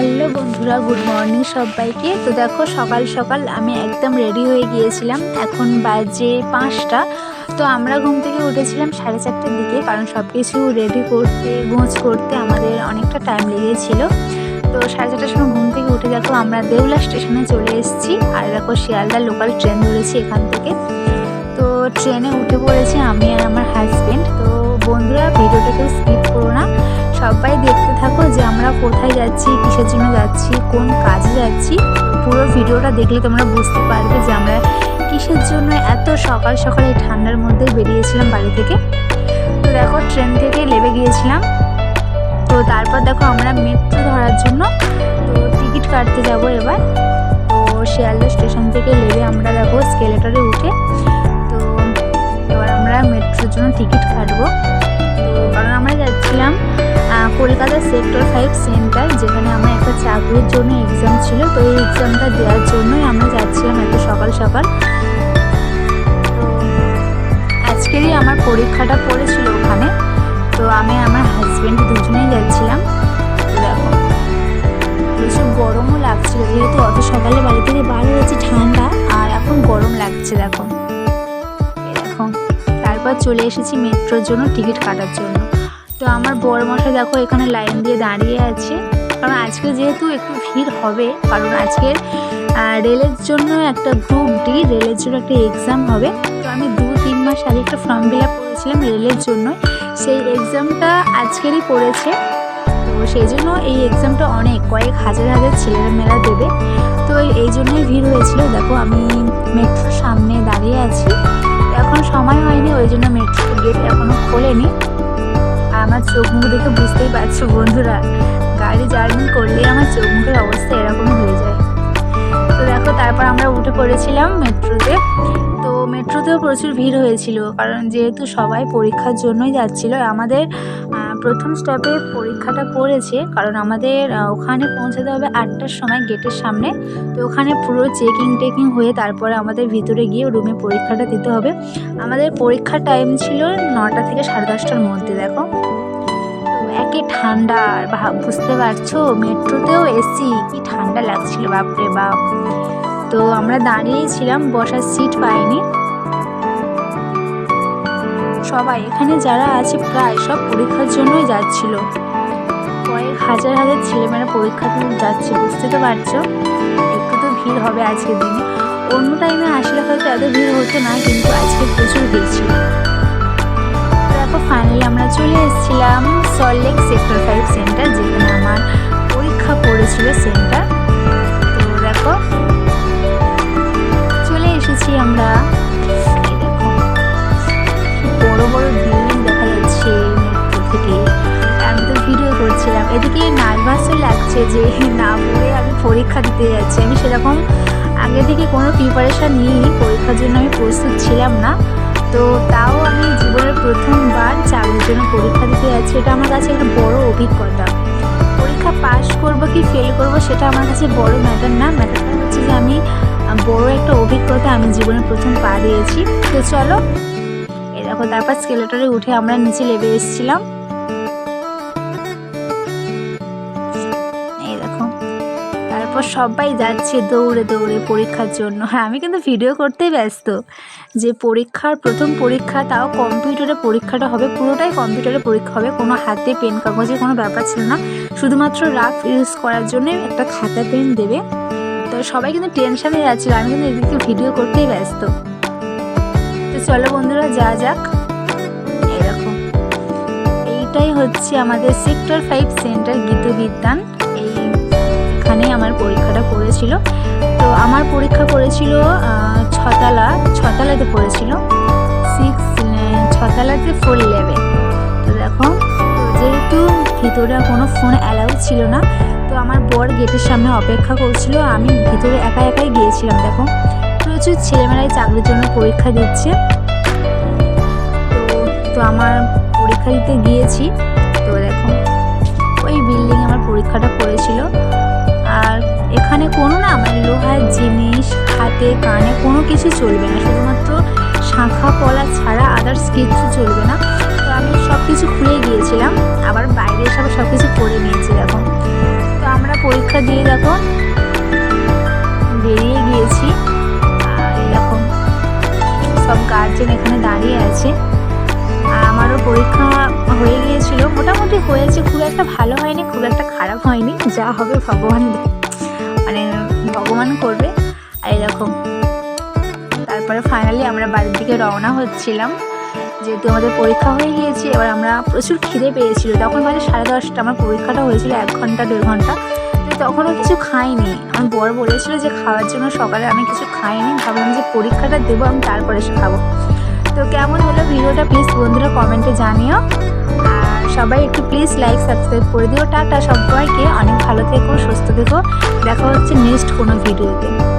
Hello বন্ধুরা, good morning সবাইকে। তো দেখো, সকাল সকাল আমি একদম রেডি হয়ে গিয়েছিলাম। এখন বাজে পাঁচটা। তো আমরা ঘুম থেকে উঠেছিলাম সাড়ে চারটের দিকে, কারণ সব কিছু রেডি করতে, গোছ করতে আমাদের অনেকটা টাইম লেগেছিলো। তো সাড়ে চারটার সময় ঘুম থেকে উঠে দেখো, আমরা দেউলা স্টেশনে চলে এসেছি। আর দেখো, শিয়ালদা লোকাল ট্রেন ধরেছি এখান থেকে। তো ট্রেনে উঠে পড়েছি আমি আর আমার হাজবেন্ড তো বন্ধুরা ভিডিওটা কেউ স্কিপ করো না। সবাই দেখতে থাকো যে আমরা কোথায় যাচ্ছি, কিসের জন্য যাচ্ছি, কোন কাজে যাচ্ছি। পুরো ভিডিওটা দেখলে তোমরা বুঝতে পারবে যে আমরা কিসের জন্য এত সকাল সকাল এই ঠান্ডার মধ্যে বেরিয়েছিলাম বাড়ি থেকে। তো দেখো, ট্রেন থেকে নেমে গিয়েছিলাম। তো তারপর দেখো, আমরা মেট্রো ধরার জন্য, তো টিকিট কাটতে যাব এবার। তো শিয়ালদা স্টেশন থেকে নেমে আমরা দেখো স্কেলেটারে উঠে, তো এবার আমরা মেট্রোর জন্য টিকিট কাটবো। তো কারণ আমরা যাচ্ছিলাম কলকাতা সেক্টর ফাইভ সেন্টার যেখানে আমার একটা চাকরির জন্য এক্সাম ছিল। তো এই এক্সামটা দেওয়ার জন্যই আমরা যাচ্ছিলাম এত সকাল সকাল। আজকেরই আমার পরীক্ষাটা পড়েছিল ওখানে। তো আমি আমার হাজব্যান্ড দুজনেই যাচ্ছিলাম। দেখো, প্রচুর গরমও লাগছিল। যেহেতু অত সকালে বাড়ি থেকে বার হয়েছে ঠান্ডা, আর এখন গরম লাগছে, দেখো। দেখো, তারপর চলে এসেছি মেট্রোর জন্য টিকিট কাটার জন্য। তো আমার বড় মশাই দেখো এখানে লাইন দিয়ে দাঁড়িয়ে আছে। কারণ আজকে যেহেতু একটু ভিড় হবে, কারণ আজকের রেলের জন্য একটা গ্রুপ ডি রেলের জন্য একটা এক্সাম হবে। তো আমি দু তিন মাস আগে একটা ফর্ম ফিল আপ করেছিলাম রেলের জন্য। সেই এক্সামটা আজকেরই পড়েছে। তো সেই জন্য এই এক্সামটা অনেক, কয়েক হাজার হাজার ছেলেরা মেয়েরা দেবে। তো এই জন্যই ভিড় হয়েছিল। দেখো আমি মেট্রোর সামনে দাঁড়িয়ে আছি। এখন সময় হয়নি, ওই জন্য মেট্রো গেট এখনও খোলেনি। আমার চোখ মুখ দেখে বুঝতেই পারছ বন্ধুরা, গাড়ি জার্নি করলে আমার চোখ মুখের অবস্থা এরকম হয়ে যায়। তো দেখো, তারপর আমরা উঠে পড়েছিলাম মেট্রোতে। মেট্রোতেও প্রচুর ভিড় হয়েছিল, কারণ যেহেতু সবাই পরীক্ষার জন্যই যাচ্ছিল, আমাদের প্রথম স্টপে পরীক্ষাটা পড়েছে, কারণ আমাদের ওখানে পৌঁছাতে হবে আটটার সময় গেটের সামনে, তো ওখানে পুরো চেকিং টেকিং হয়ে তারপরে আমাদের ভিতরে গিয়ে রুমে পরীক্ষাটা দিতে হবে। আমাদের পরীক্ষার টাইম ছিল নটা থেকে সাড়ে দশটার মধ্যে, দেখো। একে ঠান্ডা, আর বুঝতে পারছ? মেট্রোতেও এসি কি ঠান্ডা লাগছিল, বাপরে বাপ। তো আমরা দাঁড়িয়েই ছিলাম, বসার সিট পাইনি। সবাই এখানে যারা আছে প্রায় সব পরীক্ষার জন্যই যাচ্ছিল। কয়েক হাজার হাজার ছেলেমেয়েরা পরীক্ষা দিতে যাচ্ছে, বুঝতে তো পারছ? একটু তো ভিড় হবে আজকের দিনে। অন্য টাইমে আসলে হয়তো এত ভিড় হতো না, কিন্তু আজকে প্রচুর ভিড় ছিল। তো দেখো ফাইনালি আমরা চলে এসেছিলাম সল্টলেক সেক্টর ফাইভ সেন্টার যেখানে আমার পরীক্ষা পড়েছিল সেন্টার। এদিকে নার্ভাসও লাগছে যে, না পড়ে আমি পরীক্ষা দিতে যাচ্ছি। আমি সেরকম আগে থেকে কোনো প্রিপারেশান নিইনি, পরীক্ষার জন্য আমি প্রস্তুত ছিলাম না। তো তাও আমি জীবনের প্রথমবার চাকরির জন্য পরীক্ষা দিতে যাচ্ছি, এটা আমার কাছে একটা বড় অভিজ্ঞতা। পরীক্ষা পাশ করব কি ফেল করব সেটা আমার কাছে বড় ম্যাটার না। ম্যাটারটা হচ্ছে যে আমি বড় একটা অভিজ্ঞতা আমি জীবনে প্রথম পা দিয়েছি। তো চলো দেখো তারপর স্কেলেটরে উঠে আমরা নিচে লেবে এসেছিলাম। তারপর সবাই যাচ্ছে দৌড়ে দৌড়ে পরীক্ষার জন্য। হ্যাঁ আমি কিন্তু ভিডিও করতেই ব্যস্ত। যে পরীক্ষার প্রথম পরীক্ষা, তাও কম্পিউটারে পরীক্ষাটা হবে, পুরোটাই কম্পিউটারে পরীক্ষা হবে। কোনো হাতে পেন কাগজে কোনো ব্যাপার ছিল না। শুধুমাত্র রাফ ইউজ করার জন্য একটা খাতা পেন দেবে। তো সবাই কিন্তু টেনশানে যাচ্ছিল, আমি কিন্তু এদিকে ভিডিও করতেই ব্যস্ত। তো চলো বন্ধুরা যা যাক। এরকম। এইটাই হচ্ছে আমাদের সেক্টর ফাইভ সেন্টার গীত বিদ্যান আমার পরীক্ষাটা পড়েছিল। তো আমার পরীক্ষা পড়েছিল ছতলা ছতলাতে পড়েছিল। সিক্স ছতলাতে ফোর ইলেভেন তো দেখো যেহেতু ভিতরে কোনো ফোন অ্যালাউ ছিল না, তো আমার বর গেটের সামনে অপেক্ষা করছিল। আমি ভিতরে একা একাই গিয়েছিলাম, দেখো। প্রচুর ছেলেমেয়েরাই চাকরির জন্য পরীক্ষা দিচ্ছে। তো তো আমার পরীক্ষা দিতে গিয়েছি। লোহার জিনিস, হাতে, কানে কোনো কিছু চলবে না। শুধুমাত্র শাঁখা, পলা ছাড়া আদার্স কিচ্ছু চলবে না। তো আমি সব কিছু খুলে গিয়েছিলাম, আবার বাইরে এসে সব কিছু করে নিয়েছি দেখো। তো আমরা পরীক্ষা দিয়ে দেখো, বেরিয়ে গিয়েছি। আর এরকম সব গার্জেন এখানে দাঁড়িয়ে আছে। আর আমারও পরীক্ষা হয়ে গিয়েছিল। মোটামুটি হয়েছে, খুব একটা ভালো হয়নি, খুব একটা খারাপ হয়নি। যা হবে ভগবান ভগবান করবে। আর এরকম তারপরে ফাইনালি আমরা বাড়ির দিকে রওনা হচ্ছিলাম। যেহেতু আমাদের পরীক্ষা হয়ে গিয়েছে, এবার আমরা প্রচুর খিদে পেয়েছিল। তখন বাজে সাড়ে দশটা, আমার পরীক্ষাটা হয়েছিল এক ঘণ্টা, দেড় ঘণ্টা। তখনও কিছু খাইনি। আমার বর বলেছিল যে খাওয়ার জন্য সকালে আমি কিছু খাইনি। ভাবলাম যে পরীক্ষাটা দেবো, আমি তারপরে খাব। তো কেমন হলো ভিডিওটা প্লিজ বন্ধুরা কমেন্টে জানিও। সবাই একটু প্লিজ লাইক সাবস্ক্রাইব করে দিও। টাটা সবাইকে, অনেক ভালো থেকো, সুস্থ থেকো। দেখা হচ্ছে নেক্সট কোনো ভিডিওতে